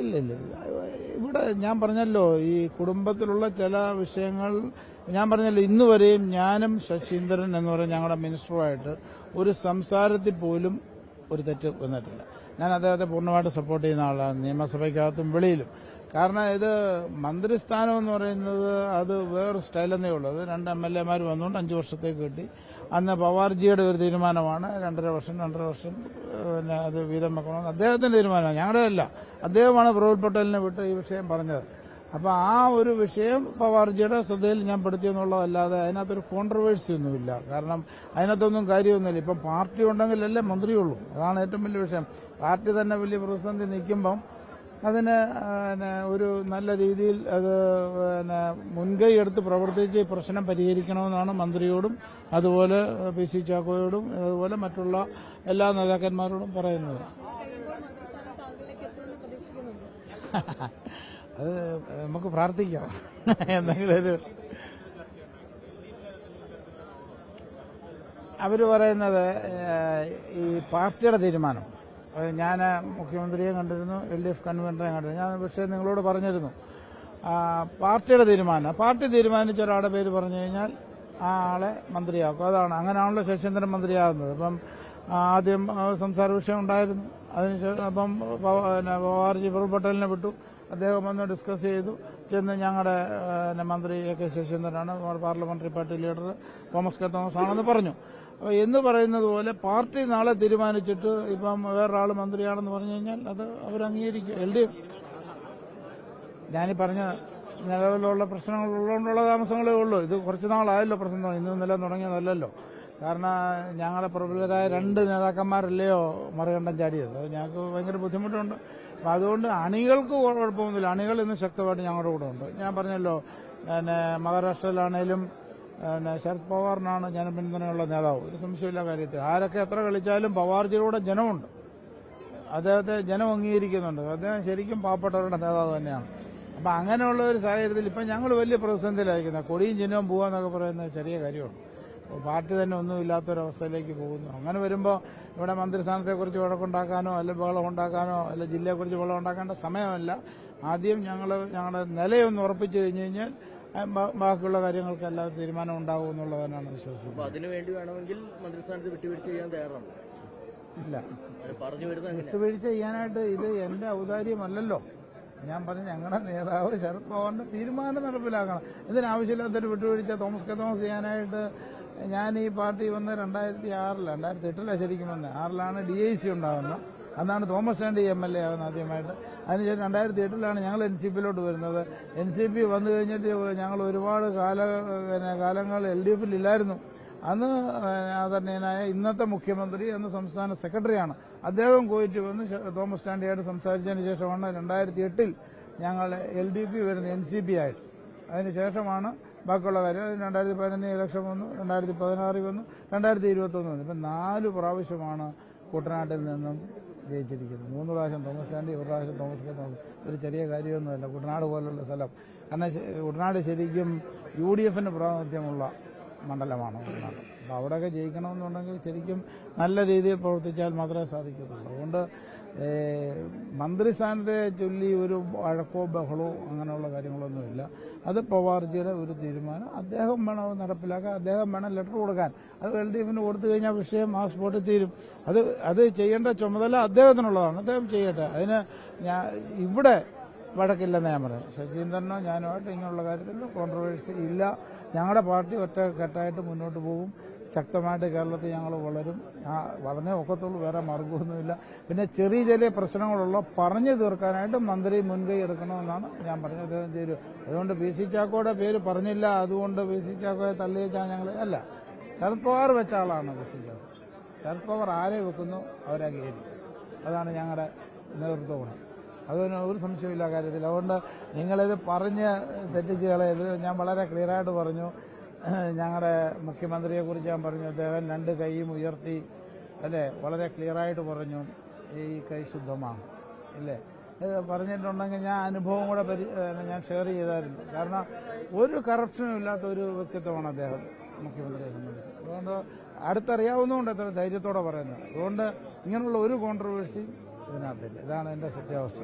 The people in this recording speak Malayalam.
ഇല്ല ഇല്ല. ഇവിടെ ഞാൻ പറഞ്ഞല്ലോ ഈ കുടുംബത്തിലുള്ള ചില വിഷയങ്ങൾ ഞാൻ പറഞ്ഞല്ലോ ഇന്ന് വരെയും ഞാനും ശശീന്ദ്രൻ എന്ന് പറയുന്ന ഞങ്ങളുടെ മിനിസ്റ്ററുമായിട്ട് ഒരു സംസാരത്തിൽ പോലും ഒരു തെറ്റ് വന്നിട്ടില്ല. ഞാൻ അദ്ദേഹത്തെ പൂർണമായിട്ട് സപ്പോർട്ട് ചെയ്യുന്ന ആളാണ്. നിയമസഭയ്ക്കകത്തും വെളിയിലും. കാരണം ഇത് മന്ത്രിസ്ഥാനം എന്ന് പറയുന്നത് അത് വേറെ സ്റ്റൈലെന്നേ ഉള്ളൂ. അത് രണ്ട് എം എൽ എമാർ വന്നുകൊണ്ട് അഞ്ച് വർഷത്തേക്ക് കിട്ടി. അന്ന് പവാർജിയുടെ ഒരു തീരുമാനമാണ്. രണ്ടര വർഷം രണ്ടര വർഷം പിന്നെ അത് വീതം വെക്കണമെന്ന് അദ്ദേഹത്തിന്റെ തീരുമാനമാണ്. ഞങ്ങളുടെ അല്ല. അദ്ദേഹമാണ് പ്രഫുൽ പട്ടേലിനെ വിട്ട് ഈ വിഷയം പറഞ്ഞത്. അപ്പോൾ ആ ഒരു വിഷയം പവാർജിയുടെ ശ്രദ്ധയിൽ ഞാൻ പെടുത്തിയെന്നുള്ളതല്ലാതെ അതിനകത്തൊരു കോൺട്രവേഴ്സി ഒന്നുമില്ല. കാരണം അതിനകത്തൊന്നും കാര്യമൊന്നുമില്ല. ഇപ്പം പാർട്ടി ഉണ്ടെങ്കിലല്ലേ മന്ത്രിയുള്ളൂ. അതാണ് ഏറ്റവും വലിയ വിഷയം. പാർട്ടി തന്നെ വലിയ പ്രതിസന്ധി നിൽക്കുമ്പം അതിന് ഒരു നല്ല രീതിയിൽ അത് പിന്നെ മുൻകൈ എടുത്ത് പ്രവർത്തിച്ച് ഈ പ്രശ്നം പരിഹരിക്കണമെന്നാണ് മന്ത്രിയോടും അതുപോലെ പി. സി. ചാക്കോയോടും അതുപോലെ മറ്റുള്ള എല്ലാ നേതാക്കന്മാരോടും പറയുന്നത്. അത് നമുക്ക് പ്രാർത്ഥിക്കാം. എന്തെങ്കിലും ഒരു അവർ പറയുന്നത് ഈ പാർട്ടിയുടെ തീരുമാനം. ഞാൻ മുഖ്യമന്ത്രിയെ കണ്ടിരുന്നു എൽ ഡി എഫ് കൺവീനറെ കണ്ടിരുന്നു. ഞാൻ പക്ഷേ നിങ്ങളോട് പറഞ്ഞിരുന്നു പാർട്ടിയുടെ തീരുമാനം പാർട്ടി തീരുമാനിച്ച ഒരാളുടെ പേര് പറഞ്ഞു കഴിഞ്ഞാൽ ആ ആളെ മന്ത്രിയാക്കും. അതാണ് അങ്ങനെയാണല്ലോ ശശീന്ദ്രൻ മന്ത്രിയാകുന്നത്. അപ്പം ആദ്യം സംസാര വിഷയം ഉണ്ടായിരുന്നു. അതിനുശേഷം അപ്പം പിന്നെ പവാർജി പ്രഫുൽ പട്ടേലിനെ വിട്ടു. അദ്ദേഹം വന്ന് ഡിസ്കസ് ചെയ്തു. ചെന്ന് ഞങ്ങളുടെ മന്ത്രി A K ശശീന്ദ്രനാണ് parliamentary party leader Thomas K Thomas ആണെന്ന് പറഞ്ഞു. എന്ന് പറയുന്നത് പോലെ പാർട്ടി നാളെ തീരുമാനിച്ചിട്ട് ഇപ്പം വേറൊരാൾ മന്ത്രിയാണെന്ന് പറഞ്ഞു കഴിഞ്ഞാൽ അത് അവർ അംഗീകരിക്കും എൽ ഡി എഫ്. ഞാനീ പറഞ്ഞ നിലവിലുള്ള പ്രശ്നങ്ങൾ ഉള്ളതുകൊണ്ടുള്ള താമസങ്ങളേ ഉള്ളൂ. ഇത് കുറച്ച് നാളായല്ലോ പ്രശ്നം. ഇന്ന് നില തുടങ്ങിയതല്ലല്ലോ കാരണം ഞങ്ങളുടെ പ്രബലരായ രണ്ട് നേതാക്കന്മാരല്ലയോ മറികണ്ഠം ചാടിയത്. ഞങ്ങൾക്ക് ഭയങ്കര ബുദ്ധിമുട്ടുണ്ട്. അപ്പം അതുകൊണ്ട് അണികൾക്ക് കുഴപ്പമൊന്നുമില്ല. അണികൾ ഇന്ന് ശക്തമായിട്ട് ഞങ്ങളുടെ കൂടെ ഉണ്ട്. ഞാൻ പറഞ്ഞല്ലോ പിന്നെ മഹാരാഷ്ട്രയിലാണേലും പിന്നെ ശരത് പവാറിനാണ് ജനപിന്തുണയുള്ള നേതാവ്. ഒരു സംശയമില്ല കാര്യത്തിൽ. ആരൊക്കെ എത്ര കളിച്ചാലും പവാർജിയുടെ ജനമുണ്ട്. അദ്ദേഹത്തെ ജനം അംഗീകരിക്കുന്നുണ്ട്. അദ്ദേഹം ശരിക്കും പാവപ്പെട്ടവരുടെ നേതാവ് തന്നെയാണ്. അപ്പം അങ്ങനെയുള്ള ഒരു സാഹചര്യത്തിൽ ഇപ്പം ഞങ്ങൾ വലിയ പ്രതിസന്ധിയിലായിരിക്കുന്നത് കൊടിയും ചിഹ്നവും പോകാന്നൊക്കെ പറയുന്നത് ചെറിയ കാര്യമാണ്. പാർട്ടി തന്നെ ഒന്നുമില്ലാത്തൊരവസ്ഥയിലേക്ക് പോകുന്നു. അങ്ങനെ വരുമ്പോൾ ഇവിടെ മന്ത്രിസ്ഥാനത്തെക്കുറിച്ച് വഴക്കുണ്ടാക്കാനോ അല്ലെ ബഹളം ഉണ്ടാക്കാനോ അല്ലെ ജില്ലയെക്കുറിച്ച് ബഹളം ഉണ്ടാക്കേണ്ട സമയമല്ല. ആദ്യം ഞങ്ങൾ ഞങ്ങളുടെ നിലയൊന്ന് ഉറപ്പിച്ചു കഴിഞ്ഞു കഴിഞ്ഞാൽ ബാക്കിയുള്ള കാര്യങ്ങൾക്കെല്ലാം തീരുമാനം ഉണ്ടാവും എന്നുള്ളതാണ് വിശ്വസിക്കുന്നത്. അപ്പൊ അതിനു വേണ്ടി വേണമെങ്കിൽ മന്ത്രിസ്ഥാനത്ത് വിട്ടുവീഴ്ച ചെയ്യാൻ തയ്യാറാണ്. ഇല്ല. പറഞ്ഞു എങ്ങനെയാ വിട്ടുവീഴ്ച ചെയ്യാനായിട്ട് ഇത് എന്റെ ഔദാര്യമല്ലല്ലോ. ഞാൻ പറഞ്ഞു ഞങ്ങളുടെ നേതാവ് ശരത് പവാറിന്റെ തീരുമാനം നടപ്പിലാക്കണം. ഇതിനാവശ്യമില്ലാത്തൊരു വിട്ടുവീഴ്ച തോമസ് കെ തോമസ് ചെയ്യാനായിട്ട് ഞാൻ ഈ പാർട്ടി വന്ന് രണ്ടായിരത്തി ആറിൽ രണ്ടായിരത്തി എട്ടിലാണ് ശരിക്കും വന്നത് ആറിലാണ് ഡി ഐ സി ഉണ്ടാകുന്നത് അന്നാണ് Thomas Chandy M L A ആണ് ആദ്യമായിട്ട്. അതിനുശേഷം രണ്ടായിരത്തി എട്ടിലാണ് ഞങ്ങൾ എൻ സി പിയിലോട്ട് വരുന്നത്. എൻ സി പി വന്നു കഴിഞ്ഞിട്ട് ഞങ്ങൾ ഒരുപാട് കാല പിന്നെ കാലങ്ങൾ എൽ ഡി എഫിൽ ഇല്ലായിരുന്നു. അന്ന് ആദരണീയനായ ഇന്നത്തെ മുഖ്യമന്ത്രി എന്ന സംസ്ഥാന സെക്രട്ടറിയാണ്. അദ്ദേഹം കോയിറ്റ് വന്ന് തോമസ് ചാണ്ടിയായിട്ട് സംസാരിച്ചതിന് ശേഷമാണ് രണ്ടായിരത്തി എട്ടിൽ ഞങ്ങൾ എൽ ഡി പി വരുന്നത് എൻ സി പി ആയിട്ട്. അതിനുശേഷമാണ് ബാക്കിയുള്ള കാര്യം. രണ്ടായിരത്തി പതിനൊന്ന് ഇലക്ഷൻ വന്നു രണ്ടായിരത്തി പതിനാറിൽ വന്നു രണ്ടായിരത്തി ഇരുപത്തൊന്ന് വന്നു. ഇപ്പം നാല് പ്രാവശ്യമാണ് കുട്ടനാട്ടിൽ നിന്നും ജയിച്ചിരിക്കുന്നത് മൂന്ന് പ്രാവശ്യം തോമസ് ചാണ്ടി ഒരു പ്രാവശ്യം തോമസ് കെ. തോമസ്. ഒരു ചെറിയ കാര്യമൊന്നുമല്ല കുട്ടനാട് പോലുള്ള സ്ഥലം. കാരണം കുട്ടനാട് ശരിക്കും യു ഡി എഫിന് പ്രാതിനിധ്യമുള്ള മണ്ഡലമാണ് കുട്ടനാട്. അപ്പോൾ അവിടെയൊക്കെ ജയിക്കണമെന്നുണ്ടെങ്കിൽ ശരിക്കും നല്ല രീതിയിൽ പ്രവർത്തിച്ചാൽ മാത്രമേ സാധിക്കത്തുള്ളൂ. അതുകൊണ്ട് മന്ത്രിസ്ഥാനത്തെ ചൊല്ലി ഒരു വഴക്കോ ബഹളോ അങ്ങനെയുള്ള കാര്യങ്ങളൊന്നുമില്ല. അത് പവാർജിയുടെ ഒരു തീരുമാനം. അദ്ദേഹം വേണം നടപ്പിലാക്കാൻ. അദ്ദേഹം വേണം ലെറ്റർ കൊടുക്കാൻ. അത് എൽ ഡി എഫിന് കൊടുത്തു കഴിഞ്ഞാൽ വിഷയം ആ സ്പോട്ടിൽ തീരും. അത് അത് ചെയ്യേണ്ട ചുമതല അദ്ദേഹത്തിനുള്ളതാണ്. അദ്ദേഹം ചെയ്യട്ടെ. അതിന് ഞാൻ ഇവിടെ വഴക്കില്ലെന്ന് ഞാൻ പറയാം ശശീന്ദ്രനോ ഞാനുമായിട്ട് ഇങ്ങനെയുള്ള കാര്യത്തിൽ കോൺട്രവേഴ്സി ഇല്ല. ഞങ്ങളുടെ പാർട്ടി ഒറ്റ കെട്ടായിട്ട് മുന്നോട്ട് പോകും. ശക്തമായിട്ട് കേരളത്തിൽ ഞങ്ങൾ വളരും. ആ വളർന്നേ ഒക്കത്തുള്ളൂ വേറെ മാർഗമൊന്നുമില്ല പിന്നെ ചെറിയ ചെറിയ പ്രശ്നങ്ങളുള്ള പറഞ്ഞു തീർക്കാനായിട്ട് മന്ത്രി മുൻകൈ എടുക്കണമെന്നാണ് ഞാൻ പറഞ്ഞത്. അദ്ദേഹം ചെയ്തു. അതുകൊണ്ട് പി സി ചാക്കോയുടെ പേര് പറഞ്ഞില്ല. അതുകൊണ്ട് പി സി ചാക്കോയെ തള്ളിയേച്ചാൽ ഞങ്ങൾ അല്ല. ശരത് പവാർ വെച്ച ആളാണ് പി സി ചാക്കോ. ശരത് പവാർ ആരെ വെക്കുന്നു? അവരെ അംഗീകരിക്കും അതാണ് ഞങ്ങളുടെ നേതൃത്വ. ഗുണം അതിന് ഒരു സംശയമില്ല കാര്യത്തിൽ. അതുകൊണ്ട് നിങ്ങളിത് പറഞ്ഞ് തെറ്റിച്ച് കളയരുത്. ഞാൻ വളരെ ക്ലിയറായിട്ട് പറഞ്ഞു. ഞങ്ങളുടെ മുഖ്യമന്ത്രിയെ കുറിച്ച് ഞാൻ പറഞ്ഞു അദ്ദേഹം രണ്ട് കൈയും ഉയർത്തി അല്ലേ വളരെ ക്ലിയറായിട്ട് പറഞ്ഞു ഈ കൈ ശുദ്ധമാണ് അല്ലേ ഇത് പറഞ്ഞിട്ടുണ്ടെങ്കിൽ ഞാൻ അനുഭവം കൂടെ പരി ഞാൻ ഷെയർ ചെയ്തായിരുന്നു. കാരണം ഒരു കറപ്ഷനും ഇല്ലാത്ത ഒരു വ്യക്തിത്വമാണ് അദ്ദേഹം മുഖ്യമന്ത്രിയെ സംബന്ധിച്ച്. അതുകൊണ്ട് അടുത്തറിയാവുന്നതുകൊണ്ട് അത്ര ധൈര്യത്തോടെ പറയുന്നത്. അതുകൊണ്ട് ഇങ്ങനെയുള്ള ഒരു കോൺട്രവേഴ്സിയും ഇതിനകത്തില്ല. ഇതാണ് എന്റെ സത്യാവസ്ഥ.